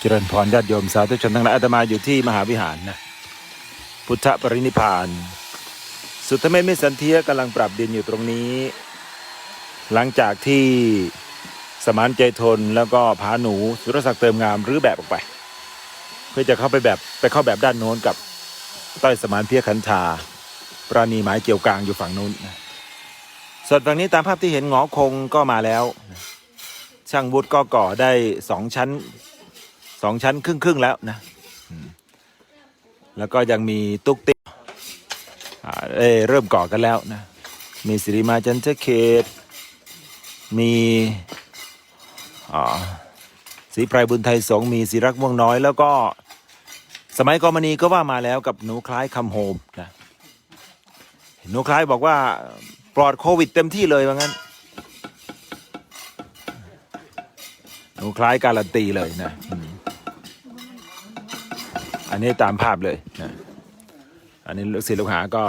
เจริญพรญาติโยมสาธุชนทั้งหลายอาตมาอยู่ที่มหาวิหารนะพุทธปรินิพาน สุทธเมธมิสันเทียกำลังปรับดินอยู่ตรงนี้ หลังจากที่สมานใจทนแล้วก็ผาหนูสุรศักดิ์เติมงามรื้อแบบออกไป เพื่อจะเข้าไปแบบไปเข้าแบบด้านโน้นกับต้อยสมานเพียขันธาปราณีหมายเกี่ยวกลางอยู่ฝั่งนู้นนะส่วนฝั่งนี้ตามภาพที่เห็นหงอคงก็มาแล้ว ช่างวุฒิก็ก่อได้สองชั้น สองชั้นครึ่งครึ่งแล้วนะ แล้วก็ยังมีตุ๊กติ๊กเอ้เริ่มก่อกันแล้วนะ มีสิริมาจันทเขต มีอสีไพรบุญไทยสงมีศิรักม่วงน้อย แล้วก็สมัยกอมณีก็ว่ามาแล้วกับหนูคล้ายคำโฮมนะหนูคล้ายบอกว่าปลอดโควิดเต็มที่เลยว่างั้นหนูคล้ายการันตีเลยนะ อันนี้ตามภาพเลยนะอันนี้ลูกศิษย์ลูกหาก็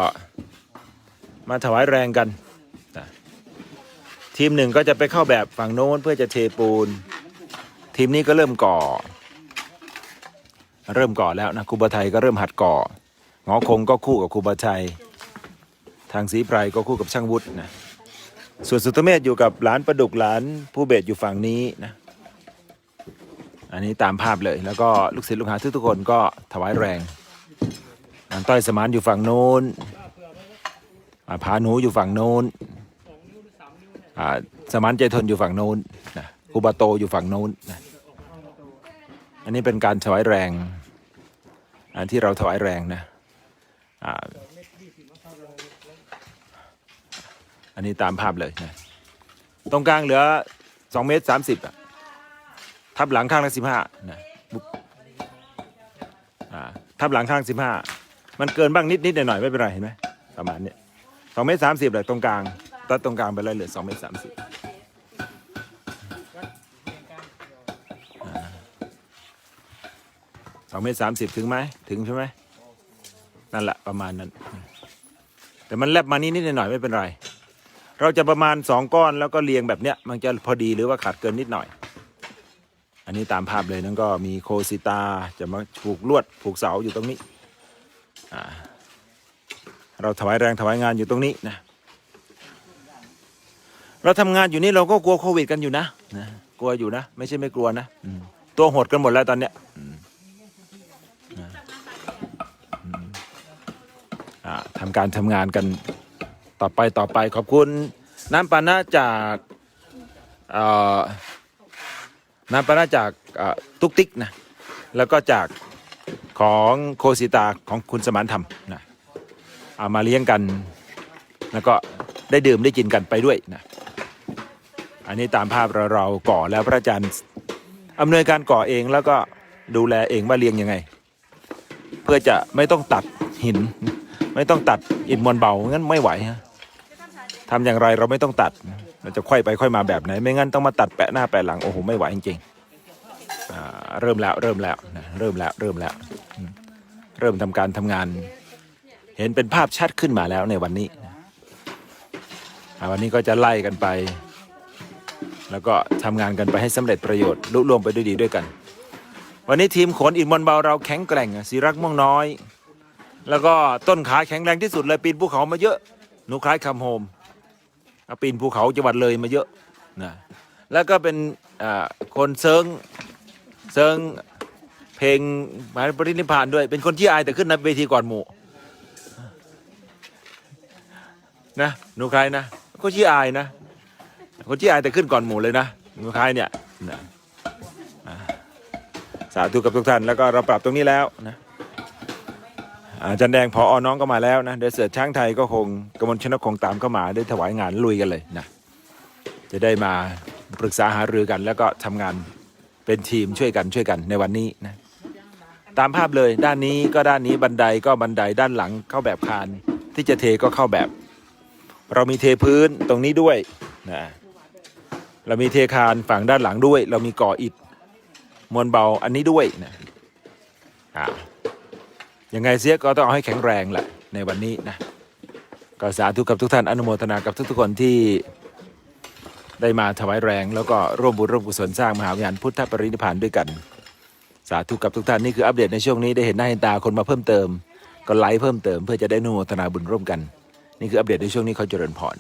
มาถวายแรงกันนะทีมหนึ่งก็จะไปเข้าแบบฝั่งโน้นเพื่อจะเทปูน ทีมนี้ก็เริ่มก่อ เริ่มก่อแล้วนะครูบาไทยก็เริ่มหัดก่อหงอคงก็คู่กับครูบาชัย ทางศรีไพรก็คู่กับช่างวุฒินะส่วนสุตเมธอยู่กับหลานประดุกหลานผู้เบสอยู่ฝั่งนี้นะ อันนี้ตามภาพเลย แล้วก็ลูกศิษย์ลูกหาทุกๆคนก็ถวายแรงอันต้อยสมานอยู่ฝั่งโน้นอาผาหนูอยู่ฝั่งโน้นอ่าสมานใจทนอยู่ฝั่งโน้นนะครูบาโตอยู่ฝั่งโน้นนะอันนี้เป็นการถวายแรง อันที่เราถวายแรงนะอ่าอันนี้ตามภาพเลยนะตรงกลางเหลือ2เมตร30อะ ทับหลังข้างละสิบห้านะบุ๊กอ่าทับหลังข้างสิบห้ามันเกินบ้างนิดนิดหน่อยหน่อยๆไม่เป็นไรเห็นไหมประมาณเนี้ยสองเมตรสามสิบเลยตรงกลางตัดตรงกลางไปเลยเหลือสองเมตรสามสิบสองเมตรสามสิบถึงไหมถึงใช่ไหมนั่นแหละประมาณนั้น แต่มันแลบมานิดนิดหน่อยหน่อยๆไม่เป็นไร เราจะประมาณสองก้อนแล้วก็เรียงแบบเนี้ยมันจะพอดีหรือว่าขาดเกินนิดหน่อย อันนี้ตามภาพเลยนั่นก็มีโคสิตาจะมาผูกลวดผูกเสาอยู่ตรงนี้เราถวายแรงถวายงานอยู่ตรงนี้นะ เราทำงานอยู่นี่เราก็กลัวโควิดกันอยู่นะนะกลัวอยู่นะ ไม่ใช่ไม่กลัวนะอตัวหดกันหมดแล้วตอนเนี้ยอืมนะอืมอ่าทำการทำงานกันต่อไปต่อไปขอบคุณน้ำปานะจากเอ่อ น้ำปลาจากตุกติ๊กนะแล้วก็จากของโคสิตาของคุณสมานธรรมนะเอามาเลี้ยงกันแล้วก็ได้ดื่มได้กินกันไปด้วยนะอันนี้ตามภาพเราเราก่อแล้วพระอาจารย์อำนวยการก่อเองแล้วก็ดูแลเองว่าเลี้ยงยังไง เพื่อจะไม่ต้องตัดหิน ไม่ต้องตัดอิฐมวลเบางั้นไม่ไหวฮะทำอย่างไรเราไม่ต้องตัด เราจะค่อยไปค่อยมาแบบไหน ไม่งั้นต้องมาตัดแปะหน้าแปะหลัง โอ้โห ไม่ไหวจริงๆเริ่มแล้วเริ่มแล้วนะเริ่มแล้วเริ่มแล้ว เริ่มทำการทำงาน เห็นเป็นภาพชัดขึ้นมาแล้วในวันนี้วันนี้ก็จะไล่กันไป แล้วก็ทำงานกันไปให้สำเร็จประโยชน์ลุล่วงไปด้วยดีด้วยกัน วันนี้ทีมขนอิฐมวลเบาเราแข็งแกร่งอะศิรักษ์ม่วงน้อย แล้วก็ต้นขาแข็งแรงที่สุดเลยปีนภูเขามาเยอะหนูคล้ายคำโฮม ปีนภูเขาจังหวัดเลยมาเยอะนะแล้วก็เป็นคนเซิงเซิงเพลงหมายปรินิพานด้วย เป็นคนที่อายแต่ขึ้นในเวทีก่อนหมู่นะหนูใครนะคนที่อายนะคนที่อายแต่ขึ้นก่อนหมู่เลยนะหนูใครเนี่ยนะสาธุกับทุกท่านแล้วก็เราปรับตรงนี้แล้วนะ อาจารย์แดงพออน้องก็มาแล้วนะเดี๋ยวเสือช้างไทยก็คงกมลชนกคงตามเข้ามาได้ถวายงานลุยกันเลยนะจะได้มาปรึกษาหารือกัน แล้วก็ทำงานเป็นทีมช่วยกันช่วยกันในวันนี้นะตามภาพเลยด้านนี้ก็ด้านนี้บันไดก็บันไดด้านหลังเข้าแบบคานที่จะเทก็เข้าแบบ เรามีเทพื้นตรงนี้ด้วยนะเรามีเทคานฝั่งด้านหลังด้วย เรามีก่ออิฐมวลเบาอันนี้ด้วยนะอ่า ยังไงเสียก็ต้องเอาให้แข็งแรงแหละในวันนี้นะก็สาธุกับทุกท่านอนุโมทนากับทุกๆคนที่ได้มาถวายแรงแล้วก็ร่วมบุญร่วมกุศลสร้างมหาวิหารพุทธปรินิพพานด้วยกัน สาธุกับทุกท่านนี่คืออัปเดตในช่วงนี้ได้เห็นหน้าเห็นตาคนมาเพิ่มเติม ก็ไลค์เพิ่มเติมเพื่อจะได้อนุโมทนาบุญร่วมกัน นี่คืออัปเดตในช่วงนี้เขาเจริญพร